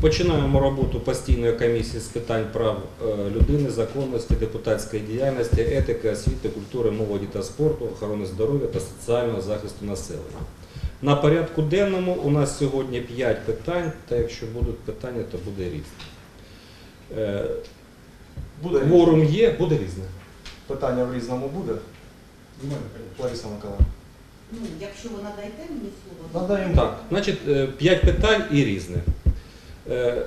Починаємо роботу постійної комісії з питань прав е, людини, законності, депутатської діяльності, етики, освіти, культури, молоді та спорту, охорони здоров'я та соціального захисту населення. На порядку денному у нас сьогодні 5 питань, та якщо будуть питання, то буде різне. Е, Буде Кворум є, буде різне. питання в різному буде. Лариса Миколаївна. Ну, якщо ви надаєте мені слово, Надаємо. Так, значить, 5 питань і різне. Е,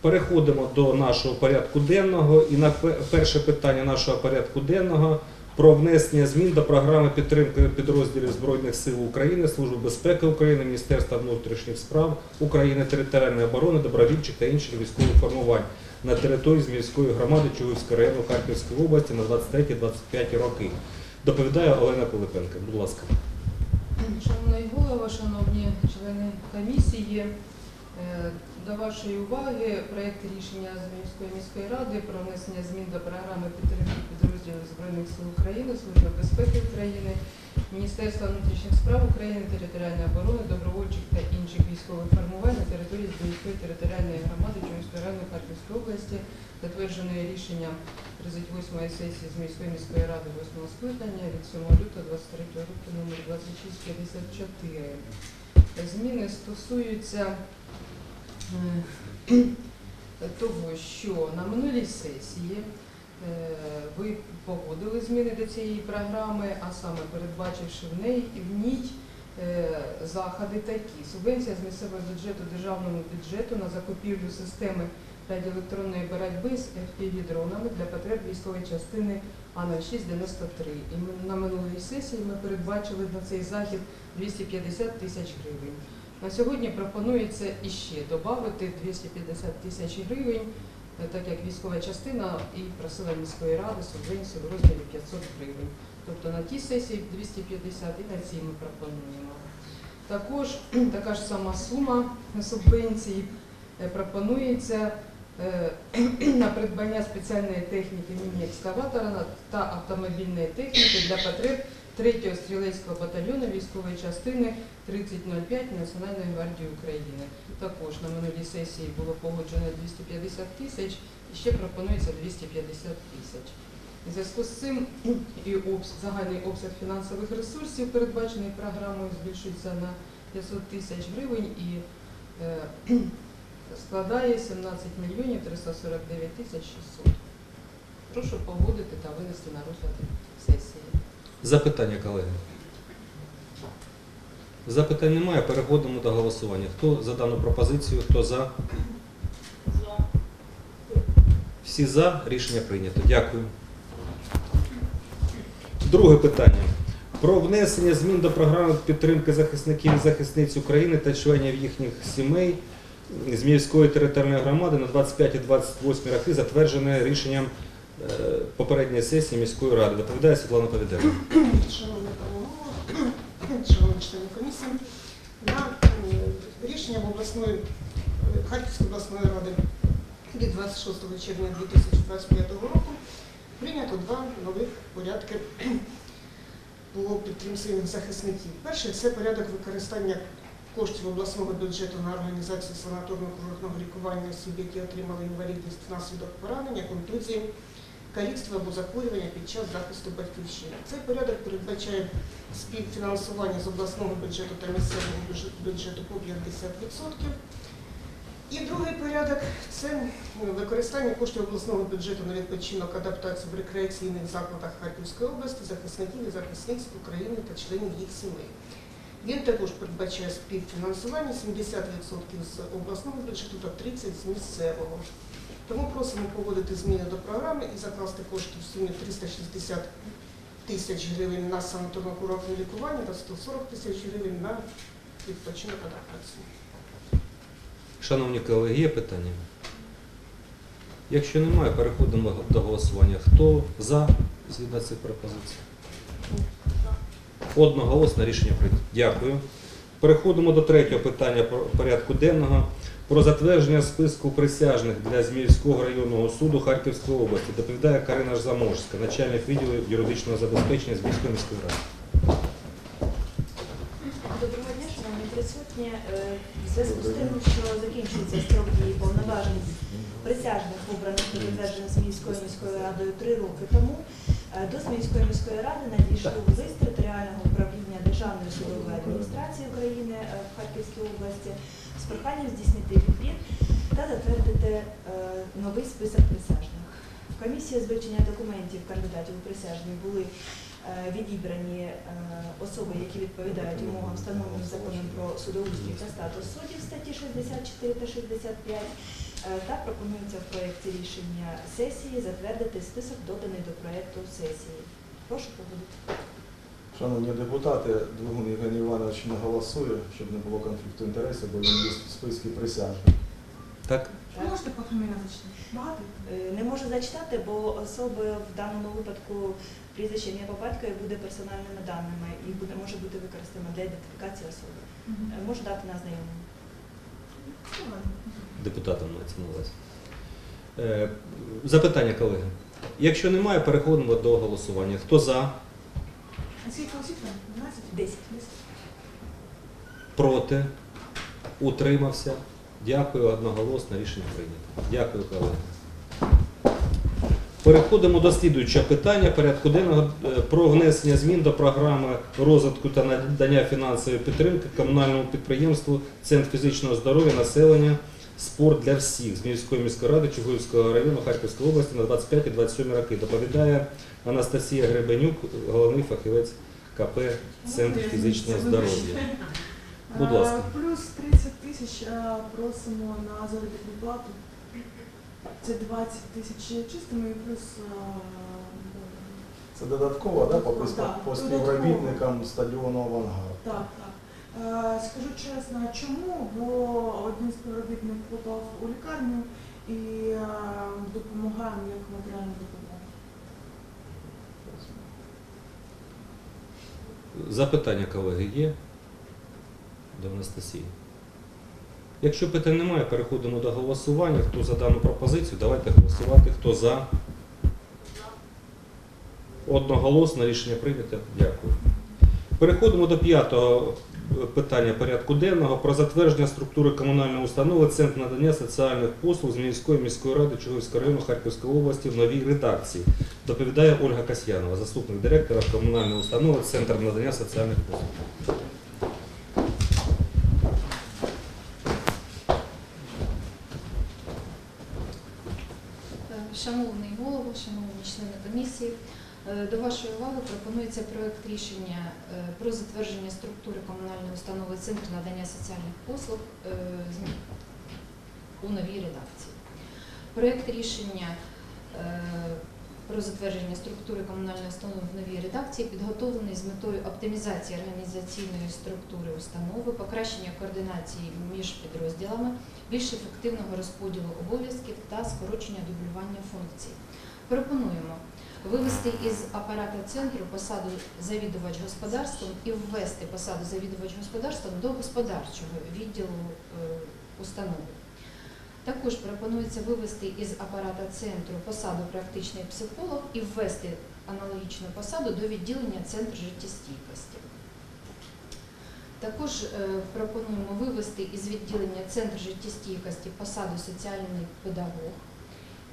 Переходимо до нашого порядку денного. І на перше питання нашого порядку денного про внесення змін до програми підтримки підрозділів Збройних сил України, Служби безпеки України, Міністерства внутрішніх справ України, територіальної оборони, добровільчих та інших військових формувань на території Зміївської громади Чугівського району Харківської області на 23-25 роки. Доповідає Олена Пилипенко. Будь ласка. Шановний голово, шановні члени комісії, до вашої уваги проєкт рішення Зміївської міської ради про внесення змін до програми підтримки підрозділів Збройних сил України, Служби безпеки України, Міністерства внутрішніх справ України, територіальної оборони, добровольчих та інших військових формувань на території Зміївської територіальної громади Чугівської району Харківської області, затвердженої рішенням 38-ї сесії Зміївської міської ради 8 скликання від 7 лютого 23 року номер 2654. Зміни стосуються е, того, що на минулій сесії е, ви погодили зміни до цієї програми, а саме передбачивши в неї в ній е, заходи такі. Субвенція з місцевого бюджету державному бюджету на закупівлю системи радіоелектронної боротьби з FPV-дронами для потреб військової частини А0693. І ми- на минулій сесії ми передбачили на цей захід 250 тисяч гривень. На сьогодні пропонується іще додати 250 тисяч гривень, е, так як військова частина і просила міської ради субвенцію в розмірі 500 гривень. Тобто на тій сесії 250 і на цій ми пропонуємо. Також така ж сама сума субвенції е, пропонується е, на придбання спеціальної техніки міні-екскаватора та автомобільної техніки для потреб 3-го стрілецького батальйону військової частини 3005 Національної гвардії України. Також на минулій сесії було погоджено 250 тисяч і ще пропонується 250 тисяч. У зв'язку з цим і обс- загальний обсяг фінансових ресурсів, передбачений програмою, збільшується на 500 тисяч гривень і е, складає 17 мільйонів 349 тисяч 600. Прошу погодити та винести на розгляд сесії. Запитання, колеги. Запитань немає. Переходимо до голосування. Хто за дану пропозицію, хто за? Всі за. Рішення прийнято. Дякую. Друге питання. Про внесення змін до програми підтримки захисників і захисниць України та членів їхніх сімей з міської територіальної громади на 25 і 28 роки, затверджене рішенням попередньої сесії міської ради. Доповідає Світлана Повіденко. Шановні пане шановні члени комісії, на е, рішенням обласної е, Харківської обласної ради від 26 червня 2025 року прийнято два нових порядки по підтримці захисників. Перший це порядок використання коштів обласного бюджету на організацію санаторно-курортного лікування осіб, які отримали інвалідність внаслідок поранення, контузії, каліцтва або захворювання під час захисту батьківщини. Цей порядок передбачає співфінансування з обласного бюджету та місцевого бюджету по 50%. І другий порядок це ну, використання коштів обласного бюджету на відпочинок, адаптацію в рекреаційних закладах Харківської області, захисників і захисниць України та членів їх сімей. Він також передбачає співфінансування 70% з обласного бюджету та 30% з місцевого. Тому просимо погодити зміни до програми і закласти кошти в сумі 360 тисяч гривень на санаторно-курортне лікування та 140 тисяч гривень на відпочинок адаптацію. Шановні колеги, є питання? Якщо немає, переходимо до голосування. Хто за згідно цих пропозицій? Одноголосне рішення прийнято. Дякую. Переходимо до третього питання порядку денного про затвердження списку присяжних для Зміївського районного суду Харківської області. Доповідає Карина Заморська, начальник відділу юридичного забезпечення Зміївської міської ради. Доброго дня, шановні присутні. Е, В зв'язку з тим, що закінчується строк дії присяжних, обраних та затверджених Зміївською міською радою три роки тому, е, до Зміївської міської ради надійшов лист територіального управління Державної судової адміністрації України е, в Харківській області з проханням здійснити відбір та затвердити е, новий список присяжних. В комісії з вивчення документів кандидатів у присяжні були е, відібрані особи, які відповідають вимогам, встановленим законом про судоустрій та статус суддів статті 64 та 65. Е, Та пропонується в проєкті рішення сесії затвердити список, доданий до проєкту сесії. Прошу погодити. Шановні депутати, Двигун Євгеній Іванович не голосує, щоб не було конфлікту інтересів, бо він є в списку присяжних. Так? Так. Можете пофамільно зачитати? Багато? Е, Не можу зачитати, бо особи в даному випадку прізвище ім'я по батькові буде персональними даними і буде може бути використано для ідентифікації особи. Е, Можу дати на знайомлення. Депутатам мається на увазі. Е, Запитання, колеги. Якщо немає, переходимо до голосування. Хто за, скільки осіб 12? Десять. проти, утримався? Дякую, одноголосно рішення прийнято. Дякую, колеги. Переходимо до слідуючого питання порядку денного е, про внесення змін до програми розвитку та надання фінансової підтримки комунальному підприємству Центр фізичного здоров'я населення Спорт для всіх з міської міської ради Чугуївського району Харківської області на 25 і 27 роки. Доповідає Анастасія Гребенюк, головний фахівець КП Центр фізичного здоров'я. Будь ласка. Плюс 30 тисяч просимо на заробітну плату. Це 20 тисяч чистими і плюс Це додатково, да, по, Так, по співробітникам стадіону «Авангард». так, Скажу чесно, чому? Бо один співробітник попав у лікарню і е, допомагаємо як матеріальну допомогу. Запитання, колеги, є до Анастасії? Якщо питань немає, переходимо до голосування. Хто за дану пропозицію, давайте голосувати. Хто за? Одноголосно рішення прийнято. Дякую. Переходимо до п'ятого е, питання порядку денного про затвердження структури комунальної установи Центр надання соціальних послуг з міської міської ради Чугуївського району Харківської області в новій редакції. Доповідає Ольга Касьянова, заступник директора комунальної установи Центр надання соціальних послуг. Е, Шановний голово, шановні члени комісії, уваги пропонується проект рішення е, про затвердження структури комунальної установи Центру надання соціальних послуг е, у новій редакції. Проект рішення е, про затвердження структури комунальної установи в новій редакції підготовлений з метою оптимізації організаційної структури установи, покращення координації між підрозділами, більш ефективного розподілу обов'язків та скорочення дублювання функцій. Пропонуємо вивести із апарата центру посаду завідувач господарством і ввести посаду завідувач господарством до господарчого відділу е, установи. Також пропонується вивести із апарата центру посаду практичний психолог і ввести аналогічну посаду до відділення Центру життєстійкості. Також е, пропонуємо вивести із відділення Центру життєстійкості посаду соціальний педагог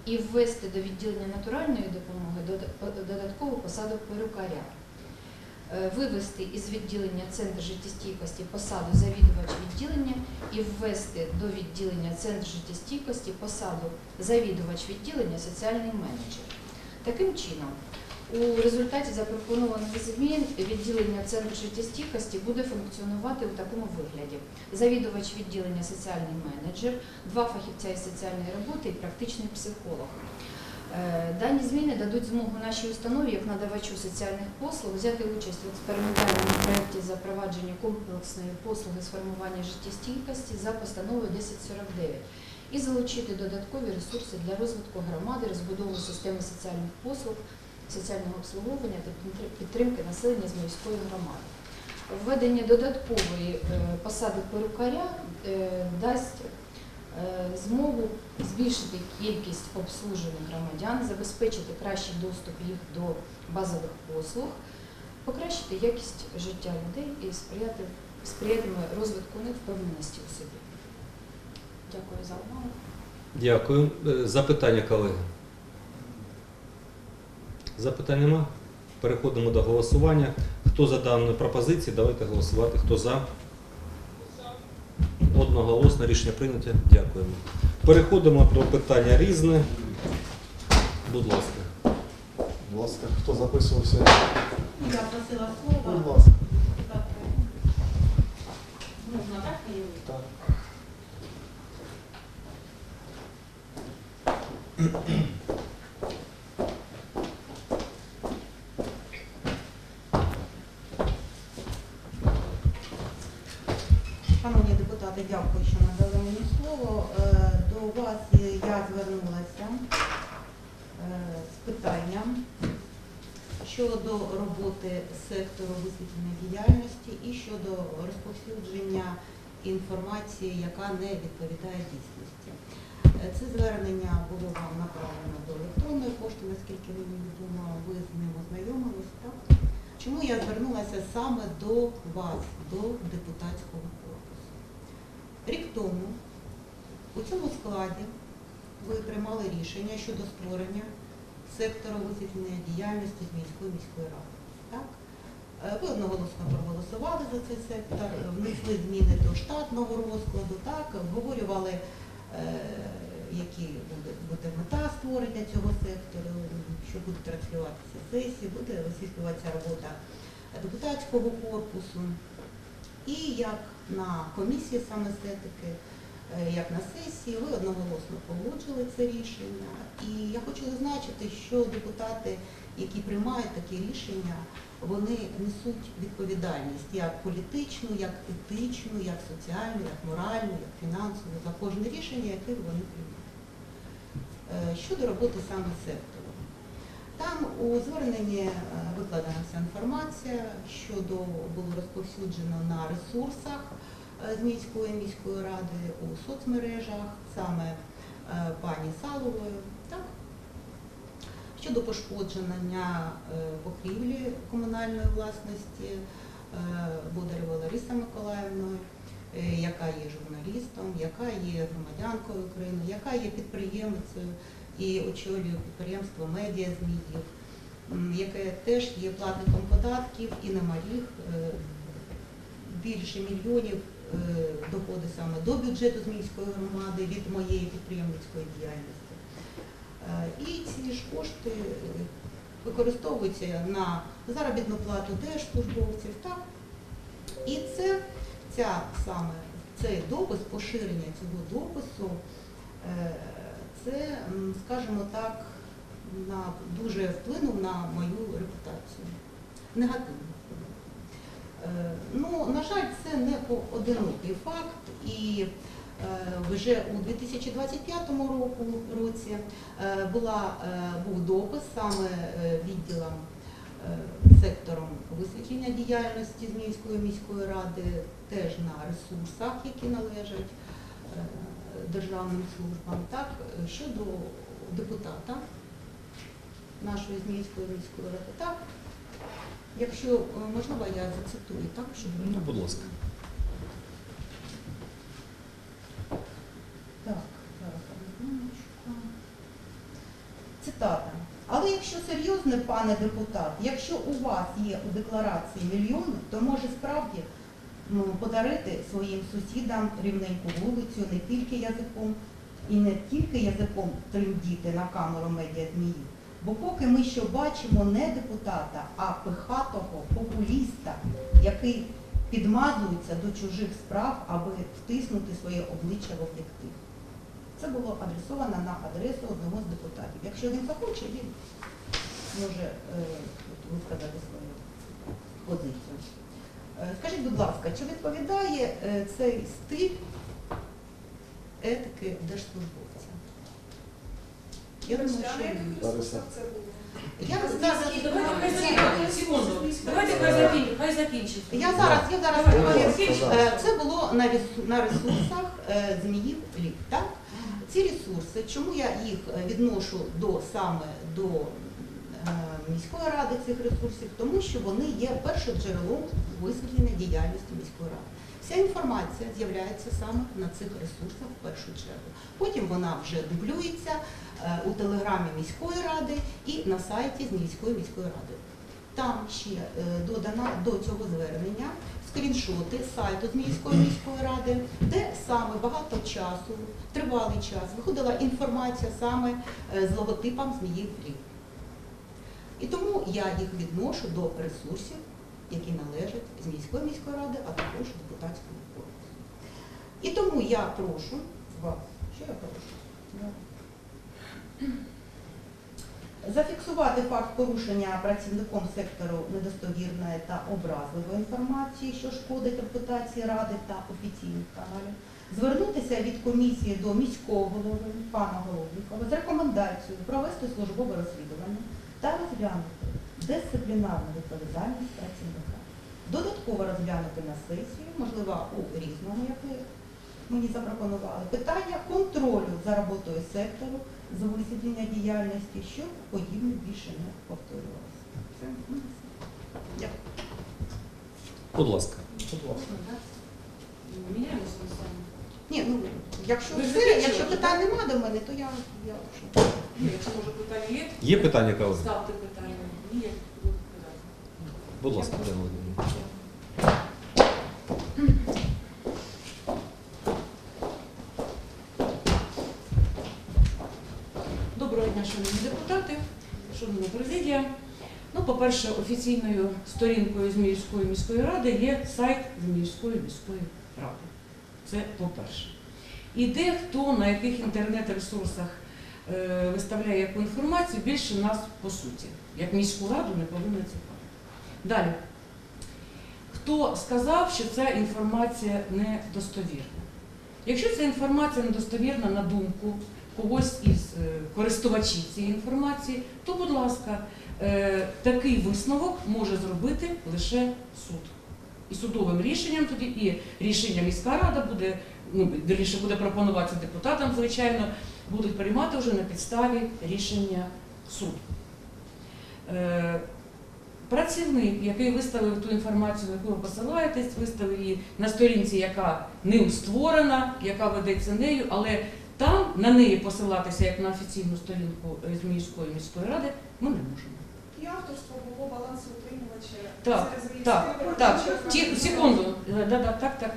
і ввести до відділення натуральної допомоги додаткову посаду перукаря. Е, Вивести із відділення Центр життєстійкості посаду завідувач відділення і ввести до відділення Центр життєстійкості посаду завідувач відділення соціальний менеджер. Таким чином, у результаті запропонованих змін відділення Центру життєстійкості буде функціонувати у такому вигляді: завідувач відділення соціальний менеджер, два фахівця із соціальної роботи і практичний психолог. Е, Дані зміни дадуть змогу нашій установі, як надавачу соціальних послуг, взяти участь в експериментальному проєкті запровадження комплексної послуги з формування життєстійкості за постановою 1049 і залучити додаткові ресурси для розвитку громади, розбудови системи соціальних послуг, соціального обслуговування та підтримки населення з міської громади. Введення додаткової е, посади перукаря е, дасть е, змогу збільшити кількість обслужених громадян, забезпечити кращий доступ їх до базових послуг, покращити якість життя людей і сприяти, сприятиме розвитку у них впевненості у собі. Дякую за увагу. Дякую. Запитання, колеги. Запитань нема? Переходимо до голосування. Хто за дану пропозицію, давайте голосувати. Хто за? Одноголосно рішення прийнято. Дякуємо. Переходимо до питання різне. Будь ласка. Будь ласка, хто записувався? Я просила слова. Будь ласка. Можна так? Так депутати, дякую, що надали мені слово. Е, До вас я звернулася е, з питанням щодо роботи сектору висвітлення діяльності і щодо розповсюдження інформації, яка не відповідає дійсності. Е, Це звернення було вам направлено до електронної пошти, наскільки мені відомо, ви з ним ознайомились, так? Чому я звернулася саме до вас, до депутатського корпусу? Рік тому у цьому складі ви приймали рішення щодо створення сектору висвітлення діяльності з міської міської ради. Так? Е, Ви одноголосно проголосували за цей сектор, внесли зміни до штатного розкладу, так, обговорювали, е, які буде, буде мета створення цього сектору, що буде транслюватися сесії, буде висвітлюватися робота депутатського корпусу. І як на комісії саме з етики, як на сесії, ви одноголосно погоджили це рішення. І я хочу зазначити, що депутати, які приймають такі рішення, вони несуть відповідальність як політичну, як етичну, як соціальну, як моральну, як фінансову за кожне рішення, яке вони приймають. Е, Щодо роботи саме сектору. Там у зверненні е, викладена вся інформація, щодо було розповсюджено на ресурсах е, з міської міської ради у соцмережах, саме е, пані Саловою, так? щодо пошкодження е, покрівлі комунальної власності е, Бодарєвої Лариси Миколаївною, яка є журналістом, яка є громадянкою України, яка є підприємицею і очолює підприємство медіа Зміїв, яке теж є платником податків і немалих більше мільйонів доходи саме до бюджету Зміївської громади від моєї підприємницької діяльності. Е, І ці ж кошти е, використовуються на заробітну плату держслужбовців. Так? І це ця саме цей допис, поширення цього допису, е, це, скажімо так, на, дуже вплинув на мою репутацію. Негативно. Е, Ну, на жаль, це не поодинокий факт, і е, вже у 2025 року, році е, була, е, був допис саме е, відділом е, сектором висвітлення діяльності Зміївської міської ради, теж на ресурсах, які належать е, державним службам, так, е, щодо депутата нашої Зміївської міської ради. Так, якщо е, можливо, я зацитую, так, щоб Ну, будь ласка. Так, зараз одну Цитата. Але якщо серйозно, пане депутат, якщо у вас є у декларації мільйони, то може справді ну, подарити своїм сусідам рівненьку вулицю не тільки язиком і не тільки язиком тремдіти на камеру медіа змії. Бо поки ми що бачимо не депутата, а пихатого популіста, який підмазується до чужих справ, аби втиснути своє обличчя в об'єктив. Це було адресовано на адресу одного з депутатів. Якщо він захоче, він може е, висказати свою позицію. Е, Скажіть, будь ласка, чи відповідає е, цей стиль етики держслужбовця? Я думаю, що. Лариса. Я зараз, Давайте хай закінчить. Хай закінчить. Я зараз, я зараз говорю. Е, Це було на на ресурсах е, зміїв ліп. Так? Ці ресурси, чому я їх е, відношу до саме до е, міської ради цих ресурсів, тому що вони є першим джерелом висвітлення діяльності міської ради. Вся інформація з'являється саме на цих ресурсах в першу чергу. Потім вона вже дублюється е, у телеграмі міської ради і на сайті з міської міської ради. Там ще е, додана до цього звернення скріншоти сайту з міської міської ради, де саме багато часу, тривалий час виходила інформація саме е, з логотипом змії Фрі. І тому я їх відношу до ресурсів, які належать з міської міської ради, а також депутатського корпусу. І тому я прошу вас, що я прошу? Зафіксувати факт порушення працівником сектору недостовірної та образливої інформації, що шкодить репутації ради та офіційних каналів, звернутися від комісії до міського голови пана Головникова з рекомендацією провести службове розслідування та розглянути дисциплінарну відповідальність працівника. Додатково розглянути на сесію, можливо, у різному, як ви мені запропонували, питання контролю за роботою сектору з висвітлення діяльності, щоб подібне більше не повторювалося. Дякую. Будь ласка. Будь ласка. Міняємося. Ні, ну якщо Ви все, закінчили, якщо так? питань нема до мене, то я, я? Ні, Якщо може питання є, Є питання, Калин? ставте питання. Ні. Будь ласка, Володимирівна. Доброго дня, шановні депутати, шановна президія. Ну, по-перше, офіційною сторінкою Зміївської міської ради є сайт Зміївської міської ради. Це по-перше. І де хто на яких інтернет-ресурсах виставляє яку інформацію, більше нас по суті, як міську раду, не повинно цікавити. Далі. Хто сказав, що ця інформація недостовірна? Якщо ця інформація недостовірна на думку когось із е, користувачів цієї інформації, то, будь ласка, е, такий висновок може зробити лише суд. І судовим рішенням тоді, і рішення міська рада буде, ну, вірніше, буде пропонуватися депутатам, звичайно, будуть приймати вже на підставі рішення суду. Е, Працівник, який виставив ту інформацію, на яку ви посилаєтесь, виставив її на сторінці, яка не створена, яка ведеться нею, але там на неї посилатися як на офіційну сторінку е, з міської міської ради ми не можемо. І авторство було балансоутримувача. Так, через Так, так, реєстр- секунду, Е, так, так, так.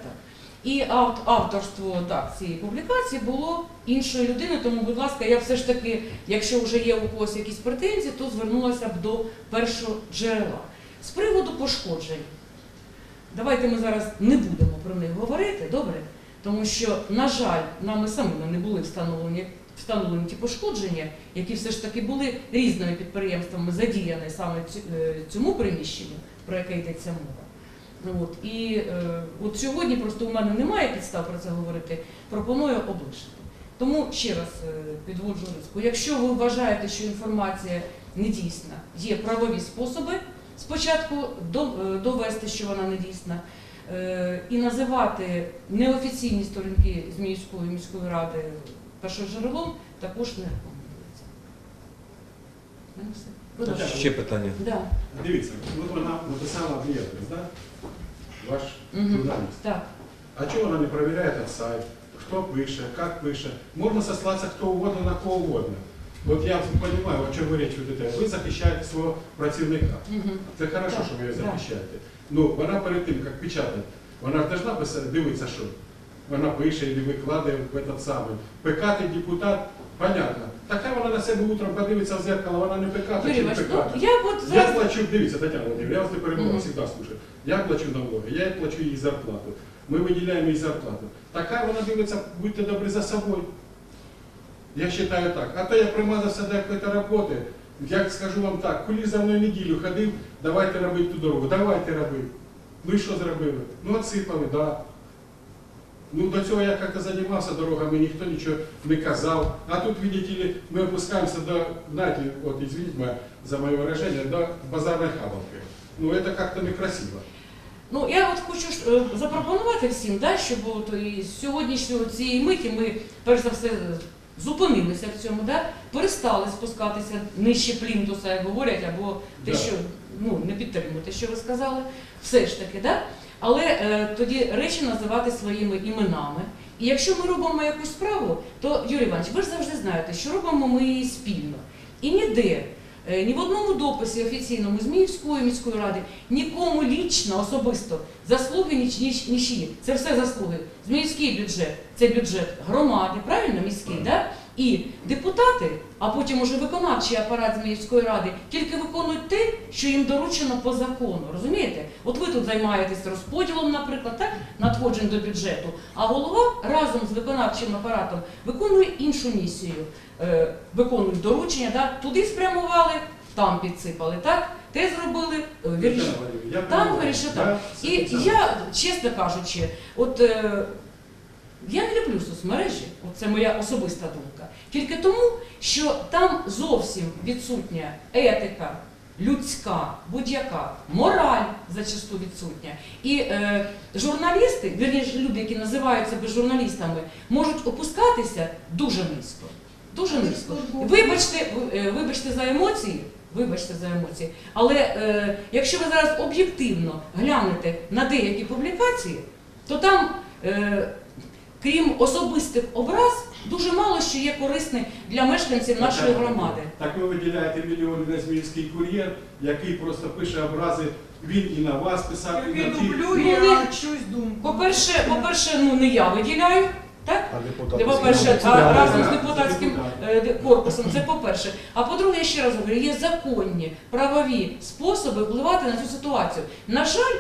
І ав- авторство так, цієї публікації було іншої людини, тому, будь ласка, я все ж таки, якщо вже є у когось якісь претензії, то звернулася б до першого джерела. З приводу пошкоджень. Давайте ми зараз не будемо про них говорити, добре? Тому що, на жаль, нами самими не були встановлені, встановлені ті пошкодження, які все ж таки були різними підприємствами задіяні саме е, цьому приміщенню, про яке йдеться мова. Ну, От, і е, от сьогодні просто у мене немає підстав про це говорити, пропоную облишити. Тому ще раз е, підводжу риску. Якщо ви вважаєте, що інформація недійсна, є правові способи спочатку до- е, довести, що вона недійсна, е, і називати неофіційні сторінки з міської міської ради першоджерелом також не рекомендується. У все. Будь ласка. Ще питання. Да. Дивіться, от вона написала да? Ваш Мгм. журналіст. Так. А чого вона не перевіряє этот сайт? Хто пише, як пише? Можна сослатися хто угодно на кого угодно. От я розумію, о чому річ ведете. Ви захищаєте свого працівника. Мгм. Це хорошо, Так, що ви її так. захищаєте. Ну, вона перед тим, як печатати, вона ж должна писати, дивитися, що вона пише і викладає в этот самий. Пекати депутат, понятно. Та хай вона на себе утром подивиться в зеркало, вона не пеката Юрій чи не Іванович, пеката. ну, я от Я зараз... плачу, дивіться, Тетяна Володимирівна, я вас не перебуваю, Мгм. завжди слушаю. Я плачу налоги, я плачу їй зарплату. Ми виділяємо їй зарплату. Така вона дивиться, будьте добрі за собою. Я вважаю так. А то я примазався до якоїсь роботи. Я скажу вам так, кулі за мною неділю ходив, давайте робити ту дорогу, давайте робити. Ну і що зробили? Ну отсипали, так. Да. Ну до цього я як-то займався дорогами, ніхто нічого не казав. А тут, видите ли, ми опускаємося до, знаєте, от извините за моє вираження, до базарної хавалки. Ну це як-то некрасиво. Ну, я от хочу е, запропонувати всім, да, щоб от і з сьогоднішнього цієї миті ми, перш за все, зупинилися в цьому, да, перестали спускатися нижче плінтуса, як говорять, або те, Да. що ну, не підтримуєте, що ви сказали. Все ж таки, да, Але е, тоді речі називати своїми іменами. І якщо ми робимо якусь справу, то Юрій Іванович, ви ж завжди знаєте, що робимо ми її спільно. І ніде, е, ні в одному дописі офіційному з Міївської міської ради нікому лічно, особисто заслуги ніч, ніч, нічиї. Це все заслуги. Зміївський бюджет це бюджет громади, правильно, міський, да? І депутати, а потім уже виконавчий апарат Зміївської ради, тільки виконують те, що їм доручено по закону. Розумієте? От ви тут займаєтесь розподілом, наприклад, так, надходжень до бюджету, а голова разом з виконавчим апаратом виконує іншу місію, е, виконують доручення, да? туди спрямували, там підсипали, так? Те зробили, е, вірніше, там вирішили І я, чесно кажучи, от е, я не люблю соцмережі, це моя особиста думка. Тільки тому, що там зовсім відсутня етика, людська, будь-яка, мораль зачасту відсутня. І е, журналісти, вірніше люди, які називають себе журналістами, можуть опускатися дуже низько. Дуже низько. Вибачте, е, вибачте за емоції. Вибачте за емоції, але е, якщо ви зараз об'єктивно глянете на деякі публікації, то там, е, крім особистих образ, дуже мало що є корисне для мешканців нашої громади. Так ви виділяєте мільйони на Зміївський кур'єр, який просто пише образи, він і на вас писав, і на дублює Ну, чусь думку. По-перше, по-перше, ну не я виділяю, так? А По-перше, а разом з депутатським Депутат. е, корпусом, це по-перше. А по-друге, я ще раз говорю, є законні правові способи впливати на цю ситуацію. На жаль,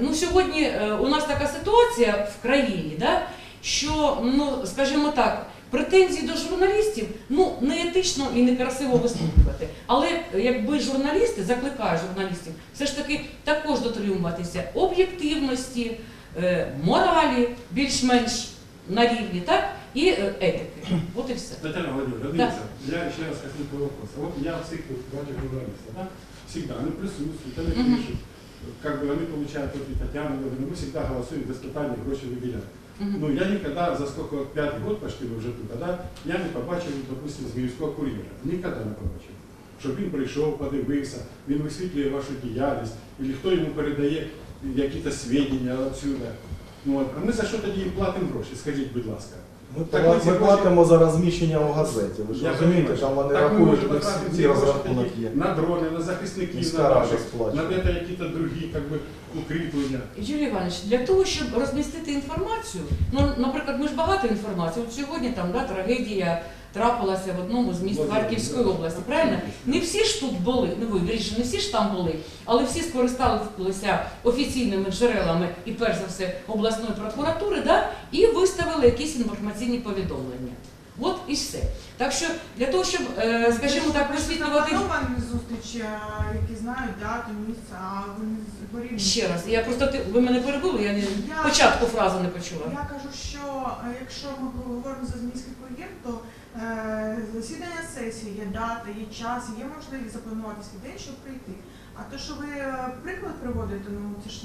ну сьогодні е, у нас така ситуація в країні, да, що, ну, скажімо так, претензії до журналістів ну, не етично і не красиво висловлювати. Але е, якби журналісти, закликаю журналістів, все ж таки також дотримуватися об'єктивності, е, моралі, більш-менш на рівні, так? І е, етики. От і все. Татьяна Владимировна, дивіться, я ще раз хочу по вопросу. Вот я всех тут бачу журналистов, да? всегда, они присутствуют, они Мгм. пишут, как бы они получают вот и Татьяна Владимировна, мы всегда голосуем без питания, гроши выделяем. Мгм. Ну, я никогда, за сколько, пятый год почти ви вже тут, да, я не побачив, допустим, з міського кур'єра. Ніколи не побачив. Щоб він прийшов, подивився, він висвітлює вашу діяльність, і хто йому передає якісь свідчення отсюда. Ну, от. А ми за що тоді їм платимо гроші? Скажіть, будь ласка. Ми, Так пла- ми ці ми гроші- платимо за розміщення у газеті. Ви ж Я розумієте, розумію. там вони Так ми рахують, можемо них потратити всі ці гроші розрахунок є. на дрони, на захисників, Міська на рада сплачує. на де якісь другі как би, укріплення. Юрій Іванович, для того, щоб розмістити інформацію, ну, наприклад, ми ж багато інформації. От сьогодні там да, трагедія трапилася в одному з міст Харківської області, правильно? Не всі ж тут були, ну ви вірніше, не всі ж там були, але всі скористалися офіційними джерелами і перш за все обласної прокуратури, да, і виставили якісь інформаційні повідомлення. От і все. Так що для того, щоб, е, скажімо так, зустрічі, а, які знають дату, місце, а вони горі. Ще раз, я просто ти ви мене перебили, я не Я- початку фрази не почула. Я кажу, що е, якщо ми говоримо за зміський кур'єр, то засідання сесії є дата, є час, є можливість запланувати свій день, щоб прийти. А то, що ви е, приклад приводите, ну це ж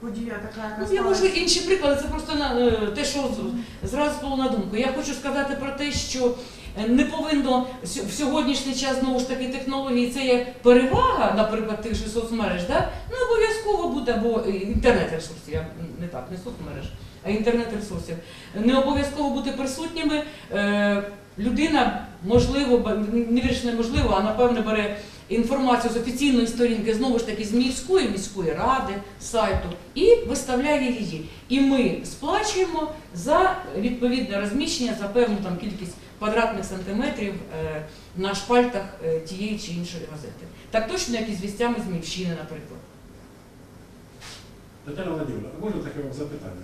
подія така, яка Ну, я можу сталася. інші приклади, це просто на е, те, що з- зразу було на думку. Я хочу сказати про те, що е, не повинно в сьогоднішній час знову ж таки технології це є перевага, наприклад, тих же соцмереж, да? ну обов'язково бути або е, інтернет-ресурсів, я не так, не соцмереж, інтернет-ресурсів. Не обов'язково бути присутніми. Е, Людина, можливо, не вірш неможливо, а напевне бере інформацію з офіційної сторінки, знову ж таки, з міської міської ради, сайту, і виставляє її. І ми сплачуємо за відповідне розміщення за певну там кількість квадратних сантиметрів е, на шпальтах е, тієї чи іншої газети. Так точно, як і з вістями з Мівщини, наприклад. Тетяна Владимировна, можна таке вам запитання?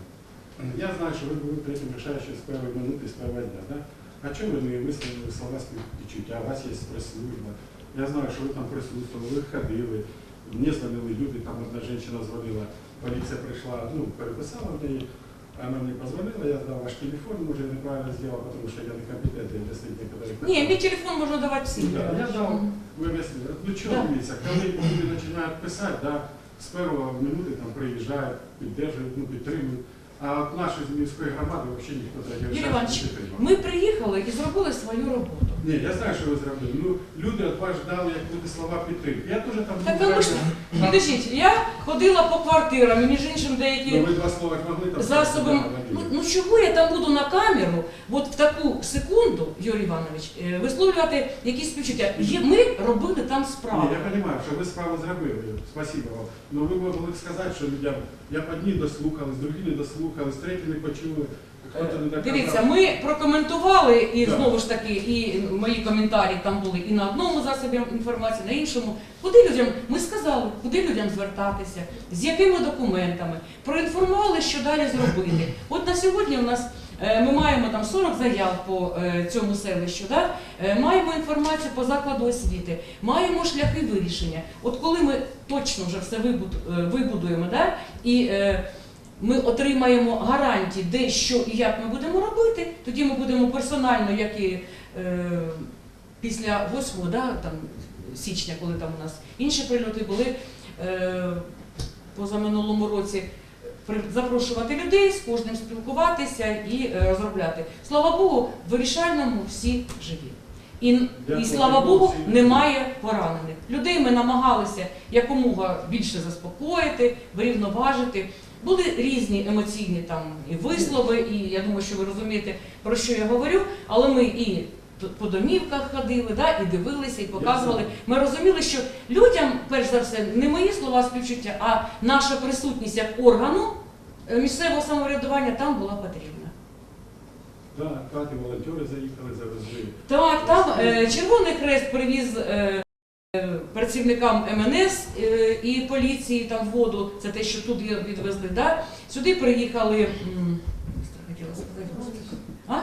Я знаю, що ви були третім рішаючим з першої минути, з першого дня, да? А чому ви не висловили слова співчуття? У вас є прес-служба. Я знаю, що ви там присутствували, ви ходили, мені дзвонили люди, там одна жінка дзвонила, поліція прийшла, ну, переписала в неї, вона мені позвонила, я дав ваш телефон, може неправильно зробив, тому що я не компетентний для коли їх Ні, мій телефон можна давати всім. Ну, да, я дав. Мгм. Ви об'яснили. Ну чого Да. дивіться, коли люди починають писати, да, з першого минути там приїжджають, підтримують, ну, підтримують. А от нашої з міської громади взагалі ніхто Юрій Іванович, не підтримав. Ми приїхали і зробили свою роботу. Ні, я знаю, що ви зробили. Ну, люди від вас ждали, як буде слова підтримки. Я теж там Так ви ж підождіть, я ходила по квартирам, і між іншим Ну, деякі ви два слова ж могли там сказати, Ну, Вадим? ну чого я там буду на камеру, от в таку секунду, Юрій Іванович, е, висловлювати якісь співчуття. Є- Ми робили там справу. Ні, я розумію, що ви справу зробили. Спасибо вам. Ну ви могли сказати, що людям я б одні дослухались, другі не дослухались, треті не почули. Дивіться, ми прокоментували і знову ж таки, і мої коментарі там були і на одному засобі інформації, на іншому. Куди людям ми сказали, куди людям звертатися, з якими документами, проінформували, що далі зробити. От на сьогодні у нас е, ми маємо там 40 заяв по е, цьому селищу, да? Е, маємо інформацію по закладу освіти, маємо шляхи вирішення. От коли ми точно вже все вибудуємо, да? і ми отримаємо гарантії, де що і як ми будемо робити, тоді ми будемо персонально, як і е, після 8 да, там, січня, коли там у нас інші прильоти були е, позаминулому році, запрошувати людей, з кожним спілкуватися і е, розробляти. Слава Богу, в вирішальному всі живі. І, і слава Богу, немає поранених. Людей ми намагалися якомога більше заспокоїти, врівноважити. Були різні емоційні там і вислови, і я думаю, що ви розумієте, про що я говорю, але ми і по домівках ходили, да, і дивилися, і показували. Ми розуміли, що людям, перш за все, не мої слова співчуття, а наша присутність як органу е, місцевого самоврядування там була потрібна. Да, Каті волонтери заїхали, завезли. Так, там е, Червоний Хрест привіз е, працівникам МНС е, і поліції там воду, це те, що тут відвезли. Да? Сюди приїхали. А?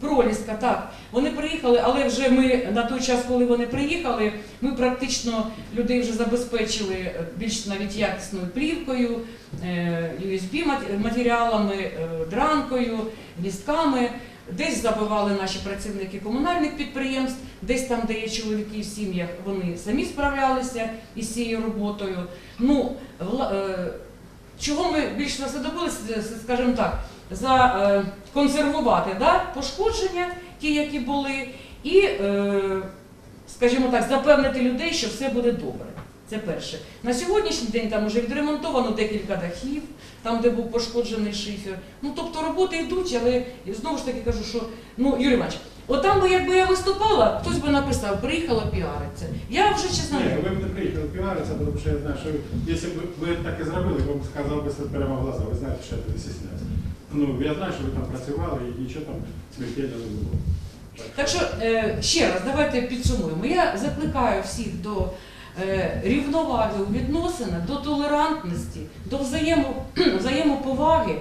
Проліска, так. Вони приїхали, але вже ми на той час, коли вони приїхали, ми практично людей вже забезпечили е, більш навіть якісною плівкою, е, USB матеріалами, е, дранкою, лістками. Десь забивали наші працівники комунальних підприємств, десь там, де є чоловіки в сім'ях, вони самі справлялися із цією роботою. Ну, е, чого ми більш за все добилися, е, скажімо так, законсервувати да, пошкодження, ті, які були, і, е, скажімо так, запевнити людей, що все буде добре. Це перше. На сьогоднішній день там вже відремонтовано декілька дахів, там, де був пошкоджений шифер. Ну, тобто роботи йдуть, але знову ж таки кажу, що ну, Юрій Іванович, от там би якби я виступала, хтось би написав, приїхала піариться. Я вже чесно. Ні, ви б не приїхали піаритися, тому що я знаю, що якщо б ви так і зробили, вам сказав би прямо в глаза. Ви знаєте, що я стісняюся. Ну, я знаю, що ви там працювали і нічого там смертельного не було. Так що е, ще раз, давайте підсумуємо. Я закликаю всіх до рівноваги у відносинах, до толерантності, до взаємо, взаємоповаги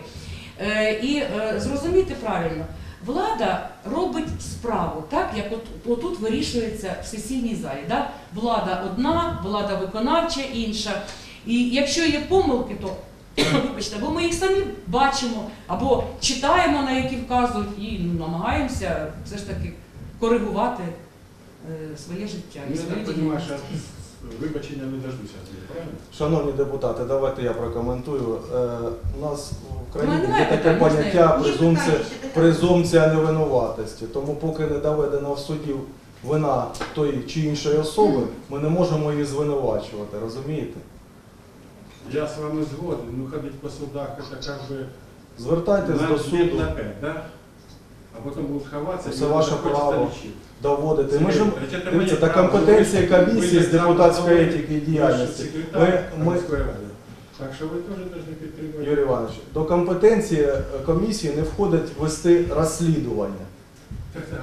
е, і е, зрозуміти правильно. Влада робить справу, так як от, отут вирішується в сесійній залі. Да? Влада одна, влада виконавча інша. І якщо є помилки, то вибачте, або ми їх самі бачимо, або читаємо, на які вказують, і ну, намагаємося все ж таки коригувати е, своє життя. Ну, я так розумію, що вибачення не дождуся, правильно? Шановні депутати, давайте я прокоментую. Е, У нас в країні є таке поняття презумпція, презумпція невинуватості. Тому поки не доведена в суді вина тої чи іншої особи, ми не можемо її звинувачувати, розумієте? Я з вами згоден, ну ходить по судах, це як би Звертайтесь до суду, на пять, да? А потом будут ховаться. Це ваше право. лечить. Доводити. Ми ж дивіться, та право. компетенція комісії з депутатської етики і діяльності. Ми- ми- Так що ви теж повинні підтримувати. Юрій Іванович, до компетенції е, комісії не входить вести розслідування.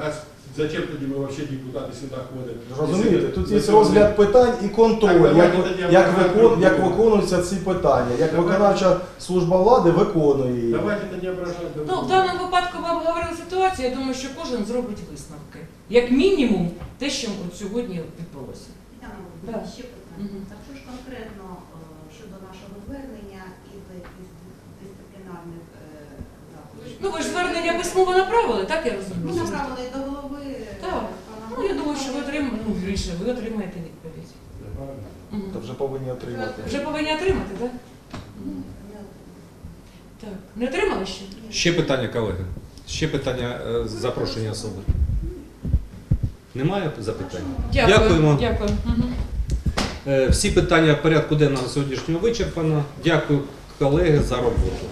А зачем тоді ми взагалі депутати сюди ходимо? Розумієте, тут є розгляд питань і контроль, як, викон, як виконуються ці питання, як виконавча служба влади виконує її. Давайте тоді ображати. Ну, в даному випадку ми обговорили ситуацію, я думаю, що кожен зробить висновки. Як мінімум, те, що от сьогодні відбулося. Тетяна Да. Володимирівна, ще питання. Так що ж конкретно е, щодо нашого звернення і за якісь дисциплінарних е, заходів? Ну ви ж звернення письмово направили, так я Ми направили до голови. е, Так. пана Ну, я думаю, що ви отримаєте, ну, вірніше, ви отримаєте відповідь. Правильно. То вже повинні отримати. Вже повинні отримати, так? Ну, Так. Не отримали ще? Ще питання, колеги. Ще питання е, запрошення особи. Немає запитань? Дякую. Дякуємо. Дякую. Е, Всі питання порядку денного сьогоднішнього вичерпано. Дякую, колеги, за роботу.